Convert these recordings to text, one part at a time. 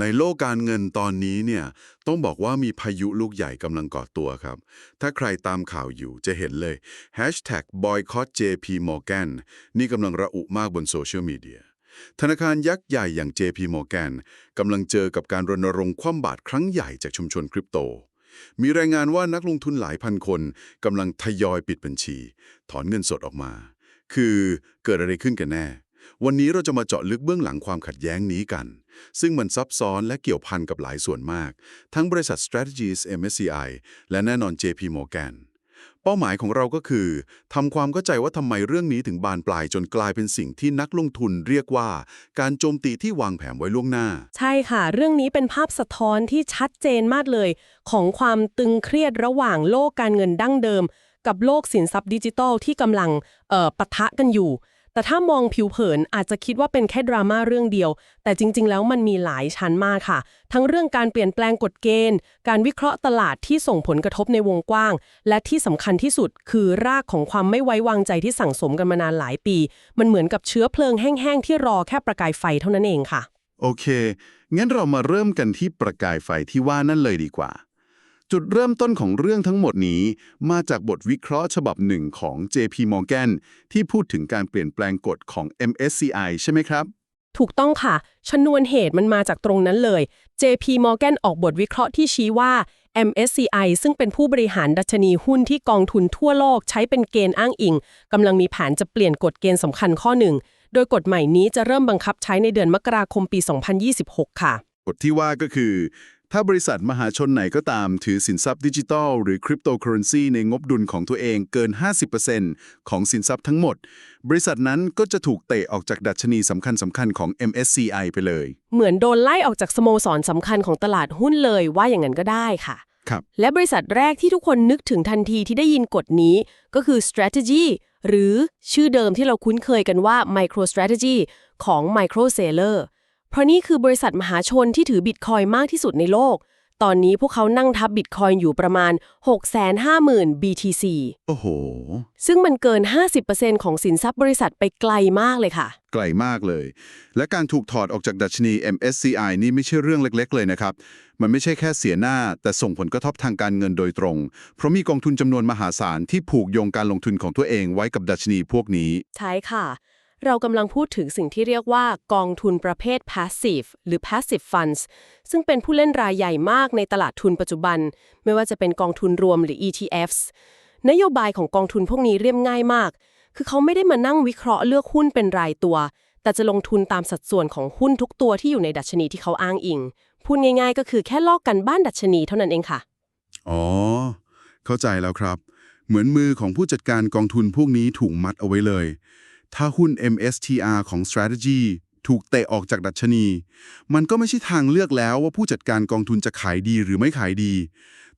ในโลกการเงินตอนนี้เนี่ยต้องบอกว่ามีพายุลูกใหญ่กำลังก่อตัวครับ ถ้าใครตามข่าวอยู่จะเห็นเลย Hashtag boycott JP Morgan นี่กำลังระอุมากบนโซเชียลมีเดียธนาคารยักษ์ใหญ่อย่าง JP Morgan กำลังเจอกับการรณรงค์คว่ำบาตรครั้งใหญ่จากชุมชนคริปโต มีรายงานว่านักลงทุนหลายพันคนกำลังทยอยปิดบัญชี ถอนเงินสดออกมา คือเกิดอะไรขึ้นกันแน่ วันนี้เราจะมาเจาะลึกเบื้องหลังความขัดแย้งนี้กัน ซึ่งมันซับซ้อนและเกี่ยวพันกับหลายส่วนมาก ทั้งบริษัท Strategies MSCI และแน่นอน JP Morgan เป้าหมายของเราก็คือทำความเข้าใจว่าทำไมเรื่องนี้ถึงบานปลายจนกลายเป็นสิ่งที่นักลงทุนเรียกว่า การโจมตีที่วางแผนไว้ล่วงหน้า ใช่ค่ะ เรื่องนี้เป็นภาพสะท้อนที่ชัดเจนมากเลย ของความตึงเครียดระหว่างโลกการเงินดั้งเดิม กับโลกสินทรัพย์ดิจิทัลที่กำลังปะทะกันอยู่ แต่ถ้ามองผิวเผินอาจจะคิดว่าเป็นแค่ดราม่าเรื่องเดียว แต่จริง ๆ แล้วมันมีหลายชั้นมากค่ะ ทั้งเรื่องการเปลี่ยนแปลงกฎเกณฑ์ การวิเคราะห์ตลาดที่ส่งผลกระทบในวงกว้าง และที่สำคัญที่สุดคือรากของความไม่ไว้วางใจที่สั่งสมกันมานานหลายปี มันเหมือนกับเชื้อเพลิงแห้งๆที่รอแค่ประกายไฟเท่านั้นเองค่ะ โอเค งั้นเรามาเริ่มกันที่ประกายไฟที่ว่านั่นเลยดีกว่า จุดเริ่มต้นของเรื่องทั้งหมดนี้มาจากบทวิเคราะห์ฉบับหนึ่งของ JP Morgan ที่พูดถึงการเปลี่ยนแปลงกฎของ MSCI ใช่ไหมครับ ถูกต้องค่ะ ชนวนเหตุมันมาจากตรงนั้นเลย JP Morgan ออกบทวิเคราะห์ที่ชี้ว่า MSCI ซึ่งเป็นผู้บริหารดัชนีหุ้นที่กองทุนทั่วโลกใช้เป็นเกณฑ์อ้างอิงกำลังมีแผนจะเปลี่ยนกฎเกณฑ์สำคัญข้อหนึ่ง โดยกฎใหม่นี้จะเริ่มบังคับใช้ในเดือนมกราคมปี 2026 ค่ะ กฎที่ว่าก็คือ ถ้าบริษัทมหาชนไหนก็ตามถือสินทรัพย์ดิจิทัล หรือคริปโตเคอเรนซีในงบดุลของตัวเองเกิน 50%ของสินทรัพย์ทั้งหมด บริษัทนั้นก็จะถูกเตะออกจากดัชนีสำคัญสำคัญๆของ MSCI ไปเลย เหมือนโดนไล่ออกจากสโมสรสำคัญของตลาดหุ้นเลยว่าอย่างนั้นก็ได้ค่ะ ครับ และบริษัทแรกที่ทุกคนนึกถึงทันทีที่ได้ยินกฎนี้ ก็คือ strategy หรือชื่อเดิมที่เราคุ้นเคยกันว่า microstrategy ของ micro sailor เพราะนี่คือบริษัทมหาชนที่ถือบิตคอยมากที่สุดในโลก ตอนนี้พวกเขานั่งทับบิตคอยอยู่ประมาณ 650,000 BTC โอ้โห ซึ่งมันเกิน 50%ของสินทรัพย์บริษัทไปไกลมากเลยค่ะ ไกลมากเลย และการถูกถอดออกจากดัชนี MSCI นี่ไม่ใช่เรื่องเล็ก ๆ เลยนะครับ มันไม่ใช่แค่เสียหน้า แต่ส่งผลกระทบทางการเงินโดยตรง เพราะมีกองทุนจำนวนมหาศาลที่ผูกโยงการลงทุนของตัวเองไว้กับดัชนีพวกนี้ ใช่ค่ะ เรากำลังพูดถึงสิ่งที่เรียกว่ากองทุนประเภท passive หรือ passive funds ซึ่งเป็นผู้เล่นรายใหญ่มากในตลาดทุนปัจจุบัน ไม่ว่าจะเป็นกองทุนรวมหรือ ETFs นโยบายของกองทุนพวกนี้เรียบง่ายมาก คือเขาไม่ได้มานั่งวิเคราะห์เลือกหุ้นเป็นรายตัว แต่จะลงทุนตามสัดส่วนของหุ้นทุกตัวที่อยู่ในดัชนีที่เขาอ้างอิง พูดง่ายๆ ก็คือแค่ลอกกันบ้านดัชนีเท่านั้นเองค่ะ อ๋อ เข้าใจแล้วครับ เหมือนมือของผู้จัดการกองทุนพวกนี้ถูกมัดเอาไว้เลย ถ้าหุ้น MSTR ของ Strategy ถูกเตะออกจากดัชนี มันก็ไม่ใช่ทางเลือกแล้วว่าผู้จัดการกองทุนจะขายดีหรือไม่ขายดี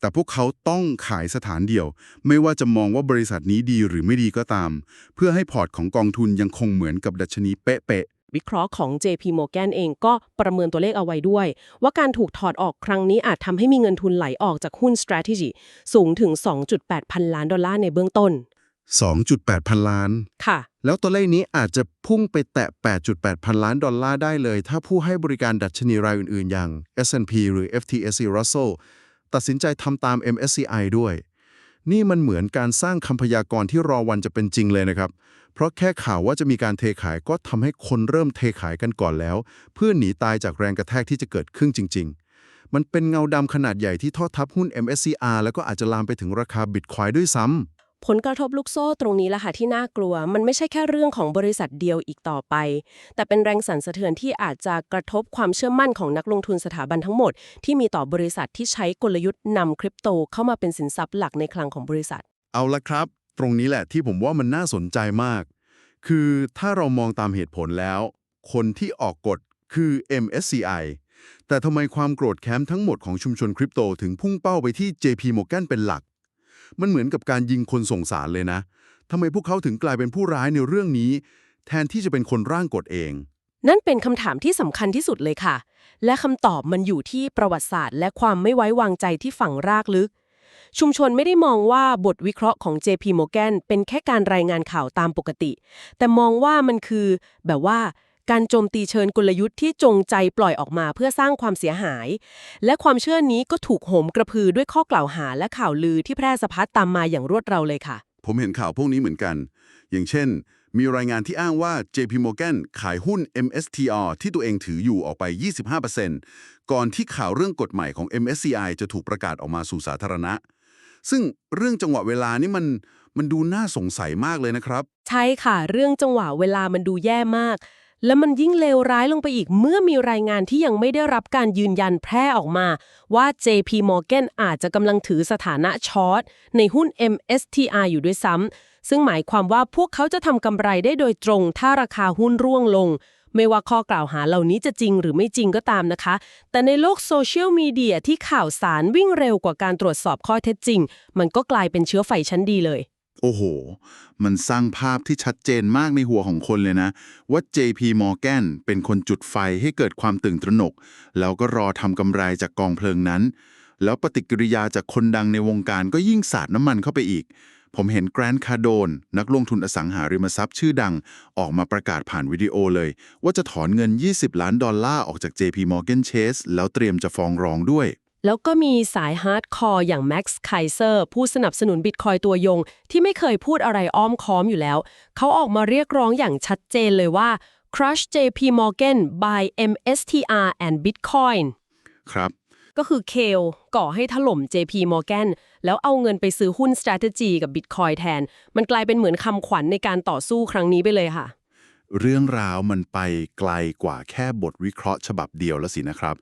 แต่พวกเขาต้องขายสถานเดียว ไม่ว่าจะมองว่าบริษัทนี้ดีหรือไม่ดีก็ตาม เพื่อให้พอร์ตของกองทุนยังคงเหมือนกับดัชนีเป๊ะวิเคราะห์ของ JP Morgan เองก็ประเมินตัวเลขเอาไว้ด้วย ว่าการถูกถอดออกครั้งนี้อาจทำให้มีเงินทุนไหลออกจากหุ้น strategy สูงถึง 2.8 พันล้านดอลลาร์ในเบื้องต้น 2.8 พันล้าน ค่ะ แล้วตัวเลขนี้อาจจะพุ่งไปแตะ 8.8 พันล้านดอลลาร์ได้เลย ถ้าผู้ให้บริการดัชนีรายอื่น ๆ อย่าง S&P หรือ FTSE Russell ตัดสินใจทำตาม MSCI ด้วย นี่มันเหมือนการสร้างคำพยากรณ์ที่รอวันจะเป็นจริงเลยนะครับ เพราะแค่ข่าวว่าจะมีการเทขายก็ทำให้คนเริ่มเทขายกันก่อนแล้ว เพื่อหนีตายจากแรงกระแทกที่จะเกิดขึ้นจริง ๆ มันเป็นเงาดำขนาดใหญ่ที่ทอดทับหุ้น MSCI แล้วก็อาจจะลามไปถึงราคาบิตคอยด้วยซ้ำ ผลกระทบลูกโซ่ตรงนี้ละค่ะที่น่ากลัว มันไม่ใช่แค่เรื่องของบริษัทเดียวอีกต่อไป แต่เป็นแรงสั่นสะเทือนที่อาจจะกระทบความเชื่อมั่นของนักลงทุนสถาบันทั้งหมด ที่มีต่อบริษัทที่ใช้กลยุทธ์นำคริปโตเข้ามาเป็นสินทรัพย์หลักในคลังของบริษัท เอาละครับ ตรงนี้แหละที่ผมว่ามันน่าสนใจมาก คือถ้าเรามองตามเหตุผลแล้ว คนที่ออกกฎคือ MSCI แต่ทำไมความโกรธแค้นทั้งหมดของชุมชนคริปโตถึงพุ่งเป้าไปที่ JP Morgan เป็นหลัก มันเหมือนกับการยิงคนส่งสารเลยนะทำไมพวกเขาถึงกลายเป็นผู้ร้ายในเรื่องนี้ แทนที่จะเป็นคนร่างกฎเอง นั่นเป็นคำถามที่สำคัญที่สุดเลยค่ะ และคำตอบมันอยู่ที่ประวัติศาสตร์ และความไม่ไว้วางใจที่ฝังรากลึก ชุมชนไม่ได้มองว่าบทวิเคราะห์ของ JP Morgan เป็นแค่การรายงานข่าวตามปกติ แต่มองว่ามันคือแบบว่า การโจมตีเชิญกลยุทธ์ที่จงใจปล่อยออกมาเพื่อสร้างความเสียหาย และความเชื่อนี้ก็ถูกโหมกระพือด้วยข้อกล่าวหาและข่าวลือที่แพร่สะพัดตามมาอย่างรวดเร็วเลยค่ะ ผมเห็นข่าวพวกนี้เหมือนกัน อย่างเช่น มีรายงานที่อ้างว่า JP Morgan ขายหุ้น MSTR ที่ตัวเองถืออยู่ออกไป 25%ก่อนที่ข่าวเรื่องกฎใหม่ของ MSCI จะถูกประกาศออกมาสู่สาธารณะ ซึ่งเรื่องจังหวะเวลานี่มันมันดูน่าสงสัยมากเลยนะครับ ใช่ค่ะ เรื่องจังหวะเวลามันดูแย่มาก และมันยิ่งเลวร้ายลงไปอีกเมื่อมีรายงานที่ยังไม่ได้รับการยืนยันแพร่ออกมา ว่า JP Morgan อาจจะกำลังถือสถานะช็อตในหุ้น MSTR อยู่ด้วยซ้ำซึ่งหมายความว่าพวกเขาจะทำกำไรได้โดยตรง ถ้าราคาหุ้นร่วงลง ไม่ว่าข้อกล่าวหาเหล่านี้จะจริงหรือไม่จริงก็ตามนะคะ แต่ในโลกโซเชียลมีเดียที่ข่าวสารวิ่งเร็วกว่าการตรวจสอบข้อเท็จจริง มันก็กลายเป็นเชื้อไฟชั้นดีเลย โอ้โห มันสร้างภาพที่ชัดเจนมากในหัวของคนเลยนะ ว่า JP Morgan เป็นคนจุดไฟให้เกิดความตื่นตระหนก แล้วก็รอทำกำไรจากกองเพลิงนั้น แล้วปฏิกิริยาจากคนดังในวงการก็ยิ่งสาดน้ำมันเข้าไปอีก ผมเห็นแกรนด์คาโดน นักลงทุนอสังหาริมทรัพย์ชื่อดัง ออกมาประกาศผ่านวิดีโอเลย ว่าจะถอนเงิน 20 ล้านดอลลาร์ออกจาก JP Morgan Chase แล้วเตรียมจะฟ้องร้องด้วย แล้วก็มีสายฮาร์ดคอร์อย่างแม็กซ์ไคเซอร์ผู้สนับสนุนบิตคอยตัวยง ที่ไม่เคยพูดอะไรอ้อมค้อมอยู่แล้ว เขาออกมาเรียกร้องอย่างชัดเจนเลยว่า crush JP Morgan by MSTR and Bitcoin ครับ ก็คือเคลก่อให้ถล่ม JP Morgan แล้วเอาเงินไปซื้อหุ้น strategy กับ Bitcoin แทน มันกลายเป็นเหมือนคำขวัญในการต่อสู้ครั้งนี้ไปเลยค่ะ เรื่องราวมันไปไกลกว่าแค่บทวิเคราะห์ฉบับเดียวแล้วสินะครับ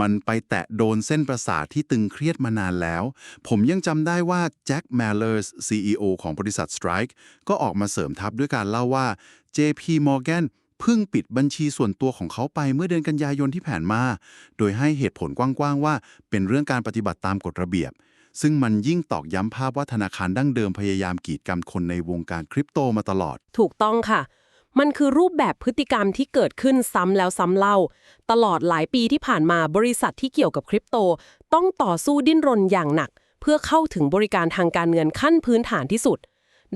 มันไปแตะโดนเส้นประสาทที่ตึงเครียดมานานแล้ว ผมยังจำได้ว่าแจ็คแมลเลอร์ส CEO ของบริษัท Strike ก็ออกมาเสริมทัพด้วยการเล่าว่า JP Morgan เพิ่งปิดบัญชีส่วนตัวของเขาไปเมื่อเดือนกันยายนที่ผ่านมา โดยให้เหตุผลกว้างๆว่า เป็นเรื่องการปฏิบัติตามกฎระเบียบ ซึ่งมันยิ่งตอกย้ำภาพว่าธนาคารดั้งเดิมพยายามกีดกันคนในวงการคริปโตมาตลอด ถูกต้องค่ะ มันคือรูปแบบพฤติกรรมที่เกิดขึ้นซ้ำแล้วซ้ำเล่า ตลอดหลายปีที่ผ่านมาบริษัทที่เกี่ยวกับคริปโต ต้องต่อสู้ดิ้นรนอย่างหนัก เพื่อเข้าถึงบริการทางการเงินขั้นพื้นฐานที่สุด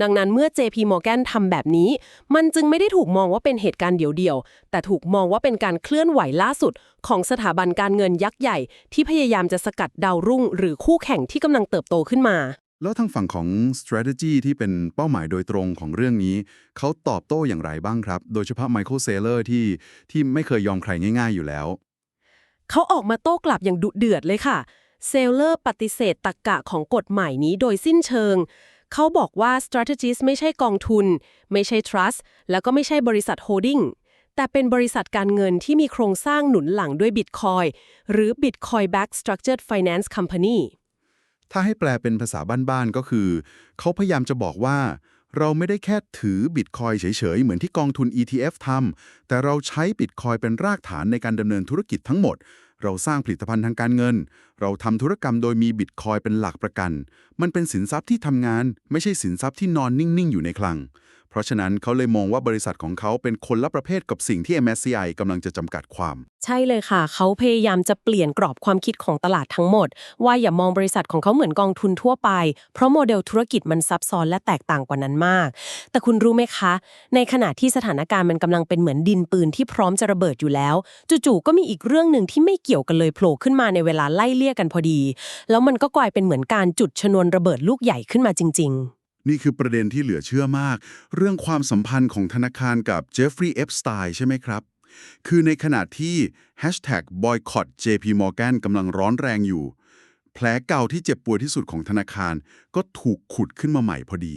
ดังนั้นเมื่อ JP Morgan ทำแบบนี้ มันจึงไม่ได้ถูกมองว่าเป็นเหตุการณ์เดี่ยวๆ แต่ถูกมองว่าเป็นการเคลื่อนไหวล่าสุด ของสถาบันการเงินยักษ์ใหญ่ ที่พยายามจะสกัดดาวรุ่ง หรือคู่แข่งที่กำลังเติบโตขึ้นมา แล้วทางฝั่งของ strategy ที่เป็นเป้าหมายโดยตรงของเรื่องนี้ เขาตอบโต้อย่างไรบ้างครับ โดยเฉพาะ Michael Saylor ที่ที่ไม่เคยยอมใครง่าย ๆอยู่แล้ว เขาออกมาโต้กลับอย่างดุเดือดเลยค่ะ เซลเลอร์ปฏิเสธตรกกะของกฎหมายนี้โดยสิ้นเชิง เขาบอกว่า strategist ไม่ใช่กองทุน ไม่ใช่ trust แล้วก็ไม่ใช่บริษัท holding แต่เป็นบริษัทการเงินที่มีโครงสร้างหนุนหลังด้วย Bitcoin หรือ Bitcoin Back structured finance company ถ้าให้แปลเป็นภาษาบ้านๆก็คือ เขาพยายามจะบอกว่า เราไม่ได้แค่ถือบิตคอยเฉยๆ เหมือนที่กองทุน ETF ทำแต่เราใช้บิตคอยเป็นรากฐานในการดำเนินธุรกิจทั้งหมด เราสร้างผลิตภัณฑ์ทางการเงิน เราทำธุรกรรมโดยมีบิตคอยเป็นหลักประกัน มันเป็นสินทรัพย์ที่ทำงาน ไม่ใช่สินทรัพย์ที่นอนนิ่งๆ อยู่ในคลัง เพราะฉะนั้นเขาเลยมองว่าบริษัทของเขาเป็นคนละประเภทกับสิ่งที่ MSCI กำลังจะจำกัดความ ใช่เลยค่ะ เขาพยายามจะเปลี่ยนกรอบความคิดของตลาดทั้งหมด ว่าอย่ามองบริษัทของเขาเหมือนกองทุนทั่วไป เพราะโมเดลธุรกิจมันซับซ้อนและแตกต่างกว่านั้นมาก แต่คุณรู้ไหมคะ ในขณะที่สถานการณ์มันกำลังเป็นเหมือนดินปืนที่พร้อมจะระเบิดอยู่แล้ว จู่ๆก็มีอีกเรื่องหนึ่งที่ไม่เกี่ยวกันเลยโผล่ขึ้นมาในเวลาไล่เลี่ยกันพอดี แล้วมันก็กลายเป็นเหมือนการจุดชนวนระเบิดลูกใหญ่ขึ้นมาจริง ๆ นี่คือประเด็นที่เหลือเชื่อมาก เรื่องความสัมพันธ์ของธนาคารกับเจฟฟรีย์เอฟสไตน์ใช่ไหมครับ คือในขณะที่ Hashtag Boycott JP Morgan กำลังร้อนแรงอยู่ แผลเก่าที่เจ็บปวดที่สุดของธนาคารก็ถูกขุดขึ้นมาใหม่พอดี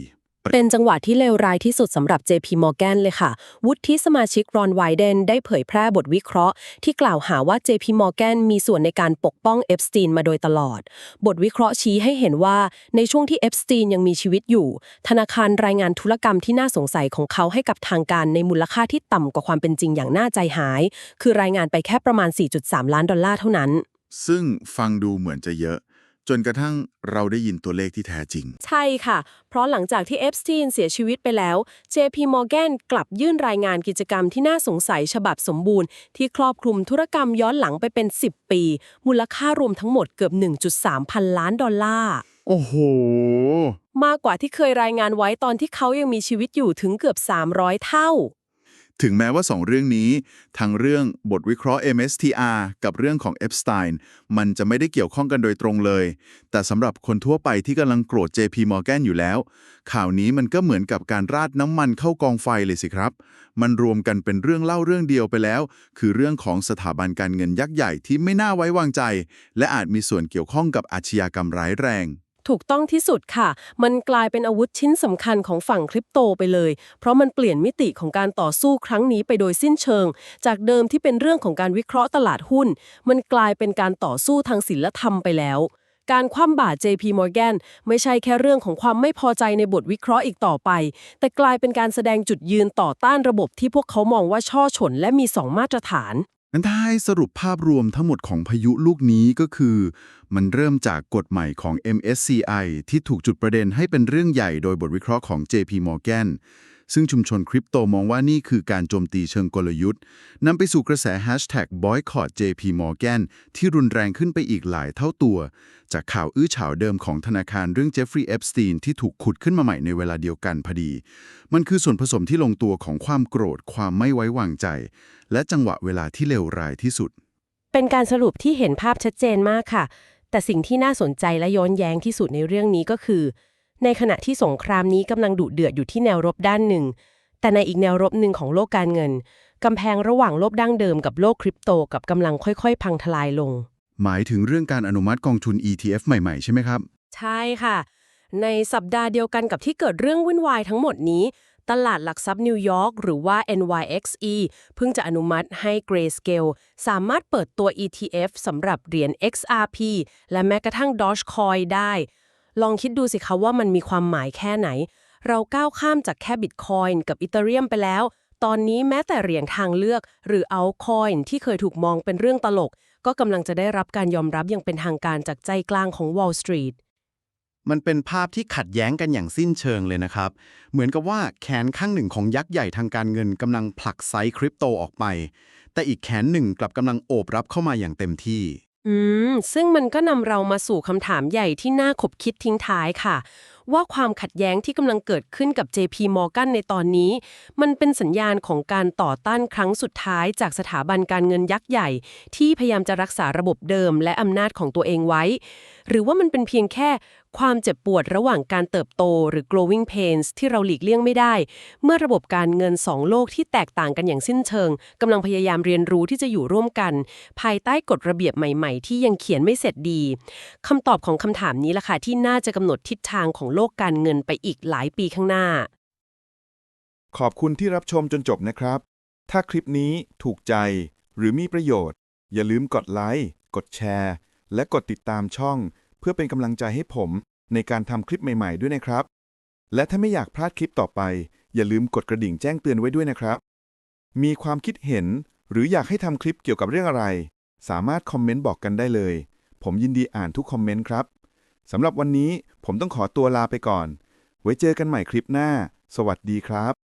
เป็นจังหวะที่เลวร้ายที่สุดสำหรับ JP Morgan เลยค่ะ วุฒิสมาชิกรอนไวเดนได้เผยแพร่บทวิเคราะห์ ที่กล่าวหาว่า JP Morgan มีส่วนในการปกป้องเอฟสตีนมาโดยตลอด บทวิเคราะห์ชี้ให้เห็นว่าในช่วงที่เอฟสตีนยังมีชีวิตอยู่ ธนาคารรายงานธุรกรรมที่น่าสงสัยของเขาให้กับทางการในมูลค่าที่ต่ำกว่าความเป็นจริงอย่างน่าใจหาย คือรายงานไปแค่ประมาณ 4.3 ล้านดอลลาร์เท่านั้น ซึ่งฟังดูเหมือนจะเยอะ จนกระทั่งเราได้ยินตัวเลขที่แท้จริง ใช่ค่ะ เพราะหลังจากที่เอฟสตีนเสียชีวิตไปแล้ว JP Morgan กลับยื่นรายงานกิจกรรมที่น่าสงสัยฉบับสมบูรณ์ ที่ครอบคลุมธุรกรรมย้อนหลังไปเป็น 10 ปี มูลค่ารวมทั้งหมดเกือบ 1.3 พันล้านดอลลาร์ โอ้โห มากกว่าที่เคยรายงานไว้ตอนที่เขายังมีชีวิตอยู่ถึงเกือบ 300 เท่า ถึงแม้ว่า 2 เรื่องนี้ ทั้งเรื่องบทวิเคราะห์ MSTR กับเรื่องของ Epstein มันจะไม่ได้เกี่ยวข้องกันโดยตรงเลย แต่สำหรับคนทั่วไปที่กำลังโกรธ JP Morgan อยู่แล้ว ข่าวนี้มันก็เหมือนกับการราดน้ำมันเข้ากองไฟเลยสิครับ มันรวมกันเป็นเรื่องเล่าเรื่องเดียวไปแล้ว คือเรื่องของสถาบันการเงินยักษ์ใหญ่ที่ไม่น่าไว้วางใจ และอาจมีส่วนเกี่ยวข้องกับอาชญากรรมร้ายแรง ถูกต้องที่สุดค่ะ มันกลายเป็นอาวุธชิ้นสำคัญของฝั่งคริปโตไปเลย เพราะมันเปลี่ยนมิติของการต่อสู้ครั้งนี้ไปโดยสิ้นเชิง จากเดิมที่เป็นเรื่องของการวิเคราะห์ตลาดหุ้น มันกลายเป็นการต่อสู้ทางศิลธรรมไปแล้ว การคว่ำบาตร JP Morgan ไม่ใช่แค่เรื่องของความไม่พอใจในบทวิเคราะห์อีกต่อไป แต่กลายเป็นการแสดงจุดยืนต่อต้านระบบที่พวกเขามองว่าช่อฉนและมีสองมาตรฐาน งั้นถ้าให้สรุปภาพรวมทั้งหมดของพายุลูกนี้ก็คือ มันเริ่มจากกฎใหม่ของ MSCI ที่ถูกจุดประเด็นให้เป็นเรื่องใหญ่โดยบทวิเคราะห์ของ JP Morgan ซึ่งชุมชนคริปโตมองว่านี่คือการโจมตีเชิงกลยุทธ์นำไปสู่กระแส Hashtag Boycott JP Morgan ที่รุนแรงขึ้นไปอีกหลายเท่าตัว จากข่าวอื้อฉาวเดิมของธนาคารเรื่องเจฟฟรีย์เอฟสตีนที่ถูกขุดขึ้นมาใหม่ในเวลาเดียวกันพอดี มันคือส่วนผสมที่ลงตัวของความโกรธ ความไม่ไว้วางใจ และจังหวะเวลาที่เลวร้ายที่สุด เป็นการสรุปที่เห็นภาพชัดเจนมากค่ะ แต่สิ่งที่น่าสนใจและย้อนแย้งที่สุดในเรื่องนี้ก็คือ ในขณะที่สงครามนี้กำลังดุเดือดอยู่ที่แนวรบด้านหนึ่ง แต่ในอีกแนวรบหนึ่งของโลกการเงินกำแพงระหว่างโลกดั้งเดิมกับโลกคริปโตกับกำลังค่อยๆ พังทลายลง หมายถึงเรื่องการอนุมัติกองทุน ETF ใหม่ ๆ ใช่ไหมครับ ใช่ค่ะ ในสัปดาห์เดียวกันกับที่เกิดเรื่องวุ่นวายทั้งหมดนี้ ตลาดหลักทรัพย์นิวยอร์กหรือว่า NYXE เพิ่งจะอนุมัติให้ Grayscale สามารถเปิดตัว ETF สำหรับเหรียญ XRP และแม้กระทั่ง Dogecoin ได้ ลองคิดดูสิคะว่ามันมีความหมายแค่ไหน เราก้าวข้ามจากแค่ Bitcoin กับ Ethereum ไปแล้ว ตอนนี้แม้แต่เหรียญทางเลือก หรือ Altcoin ที่เคยถูกมองเป็นเรื่องตลก ก็กำลังจะได้รับการยอมรับอย่างเป็นทางการจากใจกลางของ Wall Street มันเป็นภาพที่ขัดแย้งกันอย่างสิ้นเชิงเลยนะครับ เหมือนกับว่าแขนข้างหนึ่งของยักษ์ใหญ่ทางการเงินกำลังผลักไซส์คริปโตออกไป แต่อีกแขนหนึ่งกลับกำลังโอบรับเข้ามาอย่างเต็มที่ อืม ซึ่งมันก็นำเรามาสู่คำถามใหญ่ที่น่าขบคิดทิ้งท้ายค่ะ ว่าความขัดแย้งที่กำลังเกิดขึ้นกับ JP Morgan ในตอนนี้ มันเป็นสัญญาณของการต่อต้านครั้งสุดท้ายจากสถาบันการเงินยักษ์ใหญ่ ที่พยายามจะรักษาระบบเดิมและอำนาจของตัวเองไว้ หรือว่ามันเป็นเพียงแค่ความเจ็บปวดระหว่างการเติบโตหรือ growing pains ที่เราหลีกเลี่ยงไม่ได้ เมื่อระบบการเงินสองโลกที่แตกต่างกันอย่างสิ้นเชิงกำลังพยายามเรียนรู้ที่จะอยู่ร่วมกัน ภายใต้กฎระเบียบใหม่ ๆ ที่ยังเขียนไม่เสร็จดีคำตอบของคำถามนี้ล่ะค่ะที่น่าจะกำหนดทิศทางของโลกการเงินไปอีกหลายปีข้างหน้า ขอบคุณที่รับชมจนจบนะครับ ถ้าคลิปนี้ถูกใจหรือมีประโยชน์ อย่าลืมกดไลค์กดแชร์ และกดติดตามช่อง เพื่อเป็นกำลังใจให้ผมในการทำคลิปใหม่ๆด้วยนะครับ และถ้าไม่อยากพลาดคลิปต่อไป อย่าลืมกดกระดิ่งแจ้งเตือนไว้ด้วยนะครับ มีความคิดเห็นหรืออยากให้ทำคลิปเกี่ยวกับเรื่องอะไร สามารถคอมเมนต์บอกกันได้เลย ผมยินดีอ่านทุกคอมเมนต์ครับ สำหรับวันนี้ผมต้องขอตัวลาไปก่อน ไว้เจอกันใหม่คลิปหน้า สวัสดีครับ